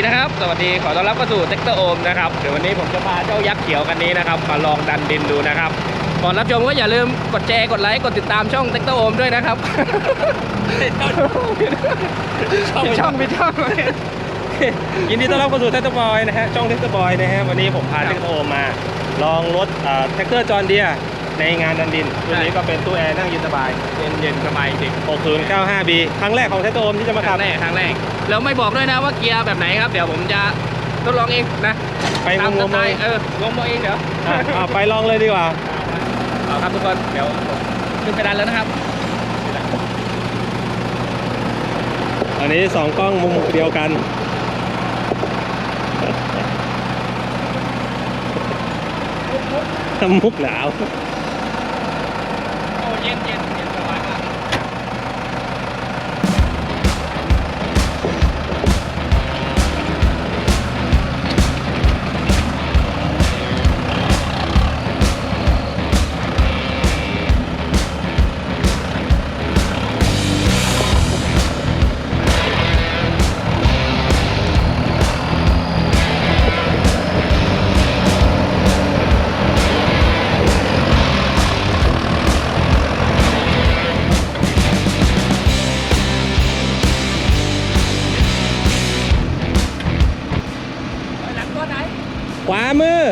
วัสดีนะครับ สวัสดีขอต้อนรับเข้าสู่เซ็กเตอร์โอมนะครับเดี๋ยววันนี้ผมจะพาเจ้ายักษ์เขียวกันนี้นะครับมาลองดันดินดูนะครับก่อนรับชมก็อย่าลืมกดแชร์กดไลค์กดติดตามช่องเซ็กเตอร์โอมด้วยนะครับผิดช่องผิดช่องยินดีต้อนรับเข้าสู่เทสต์บอยนะฮะช่องเทสต์บอยนะฮะวันนี้ผมพาครับเทสต์โอมา ลองรถแท็กเตอร์จอห์นเดีย ในงานดันดินรุ่นนี้ใช่ก็เป็นตู้แอร์นั่งเย็นสบาย เย็นเย็นสบายจริง 6095B ครั้งแรกของเทสต์โอมที่จะมาครั้ขับงแรกครั้งแรก แล้วไม่บอกด้วยนะว่าเกียร์แบบไหนครับ เดี๋ยวผมจะทดลองเองนะไปตามงสงๆไตเลยล์เอองงมาเองเดี๋ยวอะอะไปลองเลยดีกว่าเอาครับทุกคนเดี๋ยวผมขึ้นไปดันแล้วนะครับอันนี้สองกล้องมุมเดียวกันมุกหนาวโอ้ เย็นเย็น ขวามือ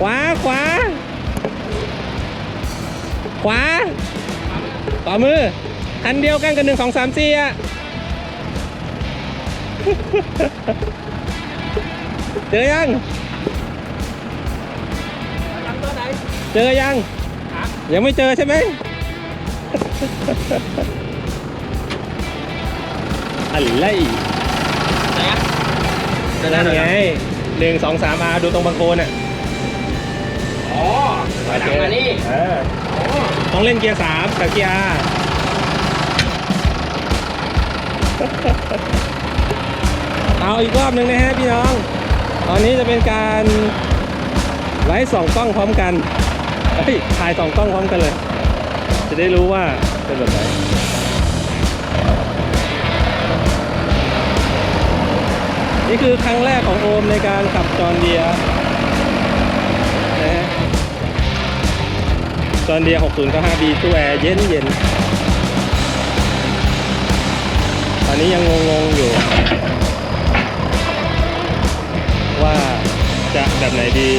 ขวาขวา ขวาขวามือคันเดียวกันกับหนึ่งสองสามสี่อะเจอยังตัวไหนเจอยัง ยังไม่เจอใช่ไหมอะไร จอแล้นั่วนเหรอไงหนึ่งสองสามมาดูตรงบางโคนอะอ๋อหลังมานี่เอออ๋อต้องเล่นเกียร์สามกับเกียร์ R เอาอีกรอบหนึ่งนะฮะพี่น้อง ตอนนี้จะเป็นการไลฟ์สองกล้องพร้อมกันเฮ้ยถ่ายสองกล้องพร้อมกันเลย จะได้รู้ว่าเป็นแบบไหน นี่คือครั้งแรกของโอมในการขับจอนเดียนะฮะจอนเดีย 6095B ตู้แอร์เย็นเย็นตอนนี้ยังงงๆอยู่ ว่าจะแบบไหนดี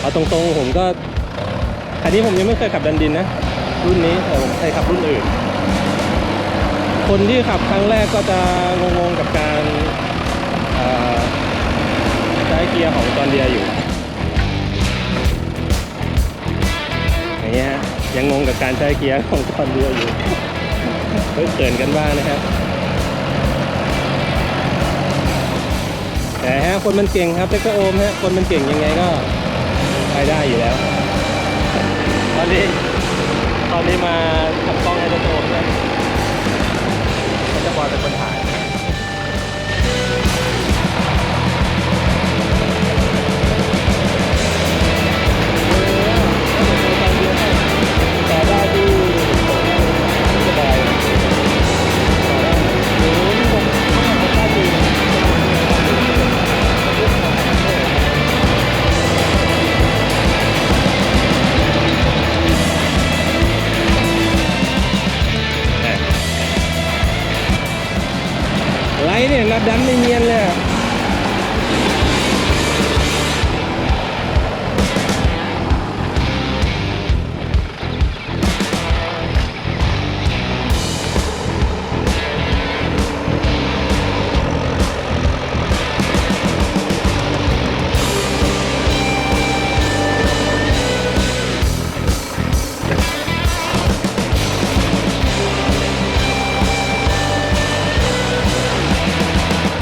เอาตรงๆผมก็คันนี้ผมยังไม่เคยขับดันดินนะ รุ่นนี้แต่ผมเคยขับรุ่นอื่น คนที่ขับครั้งแรกก็จะงงๆกับการใช้เกียร์ของจอนเดียอยู่ อย่างเงี้ยยังงงกับการใช้เกียร์ของตอนเรืออยู่เฮ้ยเกินกันบ้างนะครับแต่ฮะคนมันเก่งครับเล็กโอมฮะคนมันเก่งยังไงก็ไปได้อยู่แล้ว ตอนนี้ตอนนี้มาขับกล้องให้เล็กโอมนะก็จะบ อลเป็นคนถ่าย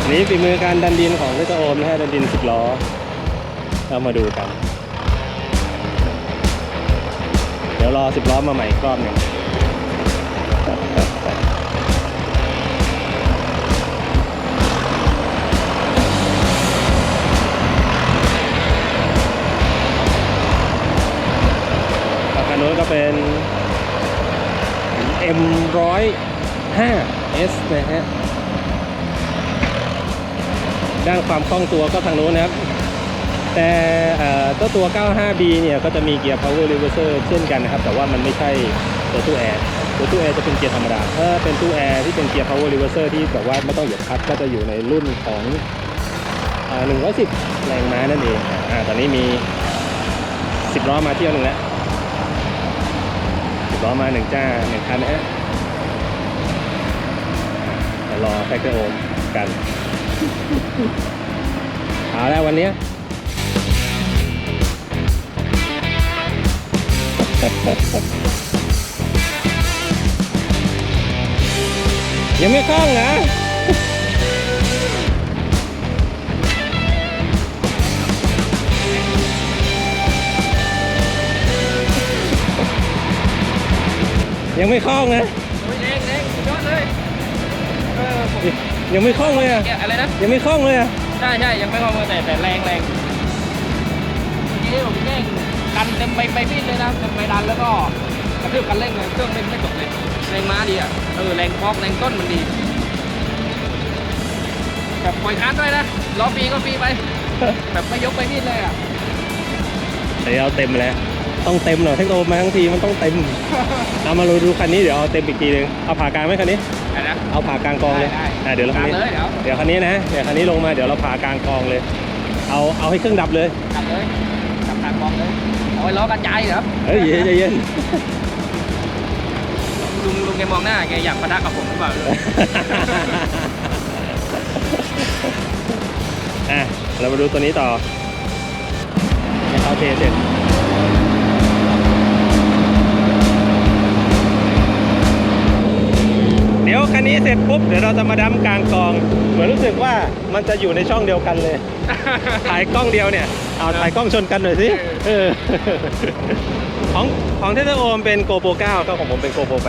อันนี้ฝีมือการดันดินของเจ้าโอมนะฮะดันดินสิบล้อ เรามาดูกัน เดี๋ยวรอสิบล้อมาใหม่อีกรอบหนึ่งคันนู้นก็เป็น M105S นะฮะ ด้านความคล่องตัวก็ทางโน้นนะครับ แต่เอ่อเจ้าตัว 95B เนี่ยก็จะมีเกียร์ power reverser เช่นกันนะครับ แต่ว่ามันไม่ใช่ตัวตู้แอร์ตัวตู้แอร์จะเป็นเกียร์ธรรมดาถ้าเป็นตู้แอร์ที่เป็นเกียร์ power reverser ที่แบบว่าไม่ต้องเหยียบคลัตช์ก็จะอยู่ในรุ่นของอ่า110 แรงม้านั่นเองอ่าตอนนี้มี 10ล้อมาเที่ยวหนึ่งแล้ว10ล้อมาหนึ่งจ้าหนึ่งคันนะฮะรอแฟคเตอร์โอมกัน เอาแล้ววันนี้ยังไม่คล่องนะยังไม่คล่องนะโอ้ยแรงแรงยอดเลยเออ ยังไม่คล่องเลยอะ แกะอะไรนะยังไม่คล่องเลยอะ ใช่ใช่ยังไม่เข้ามือแต่แต่แรงแรงเมื่อกี้ผมแย่งกันเต็มไปไปพี่เลยนะเต็มไปดันแล้วก็กระทืบกันเร่งเลยเครื่องเร่งไม่ตกเลยแรงม้าดีอะเออแรงพอกแรงต้นมันดีแบบปล่อยคันด้วยนะล้อฟรีก็ฟรีไป แบบไม่ยกไปพี่เลยอะเดี๋ยวเอาเต็มเลย ต้องเต็มหน่อยเทคโนมาทั้งทีมันต้องเต็มเอามาดูดูคันนี้เดี๋ยวเอาเต็มอีกทีนึงเอาผ่ากลางไหมคันนี้อะไรนะเอาผ่ากลางกองเลยได้ได้อะเดี๋ยวเราคันนี้กลางเลยเดี๋ยว เดี๋ยวคันนี้นะเดี๋ยวคันนี้ลงมาเดี๋ยวเราผ่ากลางกองเลย เอาเอาให้เครื่องดับเลยกลับเลยกลับทางกองเลยเอาไว้ล้อกระจายเหรอเฮ้ยเย็นใจเย็นลุงลุงแกมองหน้าแกอยากปะทะกับผมหรือเปล่าอะเรามาดูตัวนี้ต่อให้เขาเทเสร็จ เดี๋ยวคันนี้เสร็จปุ๊บเดี๋ยวเราจะมาดั้มกลางกอง เหมือนรู้สึกว่ามันจะอยู่ในช่องเดียวกันเลย ถ่ายกล้องเดียวเนี่ย เอาถ่ายกล้องชนกันหน่อยสิเออของของเทสโอมเป็นโกโปร9ก็ของผมเป็นโกโปร8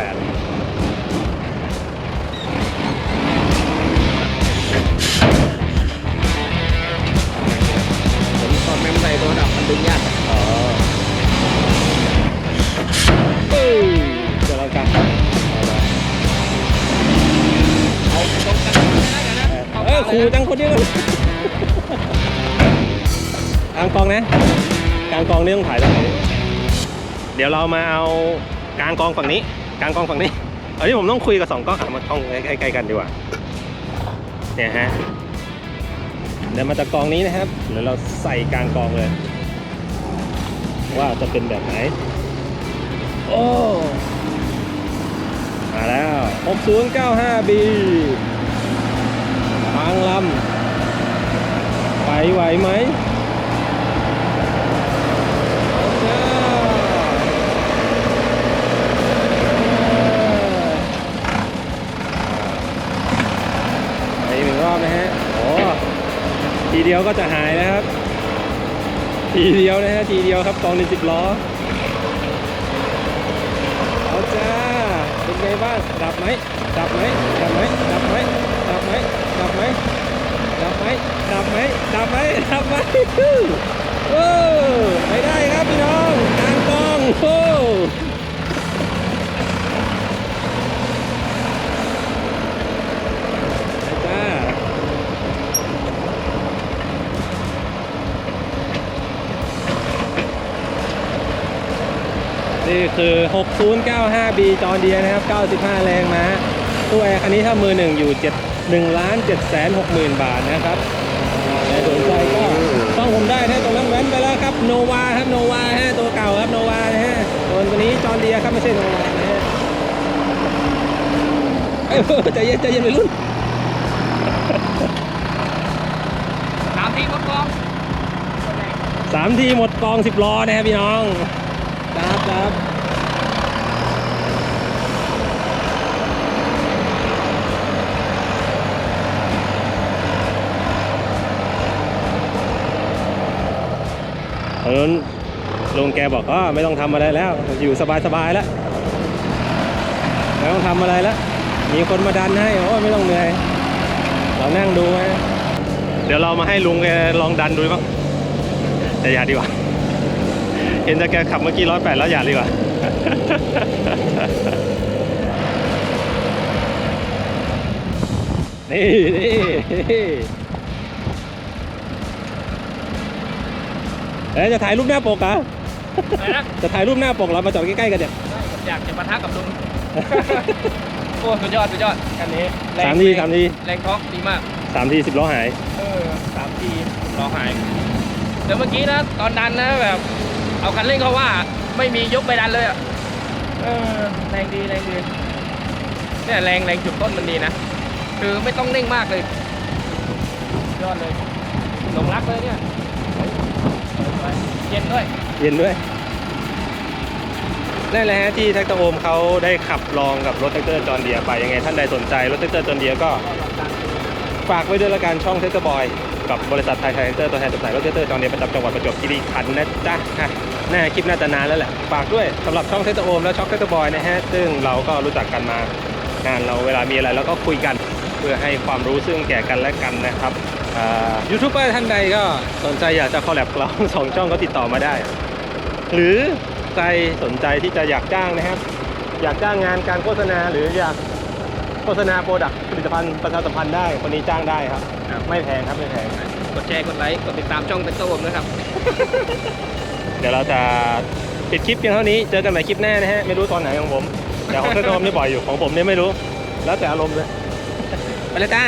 ูจังคนเดียวกลางกองนะกลางกองนี่ต้องถ่ายตรงไหนเดี๋ยวเรามาเอากลางกองฝั่งนี้กลางกองฝั่งนี้อันนี้ผมต้องคุยกับสองกล้องอะมากล้องใกล้ๆกันดีกว่าเนี่ยฮะเดี๋ยวมาจากกองนี้นะครับเดี๋ยวเราใส่กลางกองเลย ว่าจะเป็นแบบไหน โอ้มาแล้ว 6095B างลำไปไหวไหมไปอีกหนึ่งรอบนะฮะโอ้ทีเดียวก็จะหายนะครับ ทีเดียวนะฮะ ทีเดียวครับกองในสิบล้อ เอาจ้า เป็นไงบ้าง ดับไหม ดับไหม ดับไหม ดับไหม ดับไหมดับไหมดับไหมดับไหมดับไหมไมโอ้ไปได้ครับพี่น้องกลางกองโอ้นี่คือ 6095B จอร์เดียนะครับ 95 แรงม้า ตู้แอร์คันนี้ถ้ามือหนึ่งอยู่7 1ล้าน7แสน6หมื่นบาทนะครับใครสนใจก็ต้องผมได้นะตรงนั้นแว้นไปแล้วครับโนวาครับโนวาฮะตัวเก่าครับโนวานะฮะส่วนตัวนี้จอร์เดียครับไม่ใช่โนวานะฮะเอ้ยใจเย็นใจเย็นไปรุ่นสามทีมกองสามทีหมดกอง10ล้อนะครับพี่น้องครับครับั้นลุงแกบอกว่าไม่ต้องทำอะไรแล้ว อยู่สบายๆแล้วไม่ต้องทำอะไรแล้ว มีคนมาดันให้โอ้ไม่ต้องเหนื่อยเรานั่งดูไว้เดี๋ยวเรามาให้ลุงแกลองดันดูบ้างแต่อย่าดีกว่า เห็นแต่แกขับเมื่อกี้ร้อยแปดแล้วอย่าดีกว่านี่นี่ เอ๊ะจะถ่ายรูปหน้าปกเหรออะไรนะจะถ่ายรูปหน้าปกเรามาจอดใกล้ๆกันเนี่ย ผมอยากจะปะทะกับลุง โอ้สุดยอดสุดยอดอันนี้แรงสามทีสามทีแรงท็อกดีมากสามทีสิบล้อหาย เออสามทีรอหายเดี๋ยวเมื่อกี้นะตอนดันนะแบบ เอาคันเร่งเขาว่าไม่มียกไปดันเลยอะเออแรงดีแรงดีเนี่ยแรงแรงจุดต้นมันดีนะคือไม่ต้องเร่งมากเลยยอดเลยหลงรักเลยเนี่ยไป เย็นด้วย เย็นด้วยนั่นแหละฮะที่แท็กเตอร์โอมเขาได้ขับลองกับรถแท็กเตอร์จอร์เดียไปยังไงท่านใดสนใจรถแท็กเตอร์จอร์เดียก็ฝากไว้ด้วยละกันช่องแท็กเตอร์บอยกับบริษัทไทยไทยแท็กเตอร์ตัวแทนจำหน่ายรถแท็กเตอร์จอร์เดียประจำจังหวัดประจวบคีรีขันธ์นะจ๊ะอะแน่คลิปน่าจะนานแล้วแหละฝากด้วยสำหรับช่องแท็กเตอร์โอมและช่องแท็กเตอร์บอยนะฮะซึ่งเราก็รู้จักกันมานานเราเวลามีอะไรเราก็คุยกัน เพื่อให้ความรู้ซึ่งแก่กันและกันนะครับ ยูทูบเบอร์ท่านใดก็สนใจอยากจะคอลแลบกับเราสองช่องก็ติดต่อมาได้ หรือใครสนใจที่จะอยากจ้างนะครับ อยากจ้างงานการโฆษณาหรืออยากโฆษณาโปรดักต์ผลิตภัณฑ์ประชาสัมพันธ์ได้คนนี้จ้างได้ครับครับไม่แพงครับไม่แพงกดแชร์กดไลค์กดติดตามช่องเต็กโต้ผมนะครับ เดี๋ยวเราจะปิดคลิปเพียงเท่านี้เจอกันใหม่คลิปหน้านะฮะไม่รู้ตอนไหนของผมแต่ของเต้นโอมนี่บ่อยอยู่ของผมเนี่ยไม่รู้ แล้วแต่อารมณ์เลยไปเลยจ้า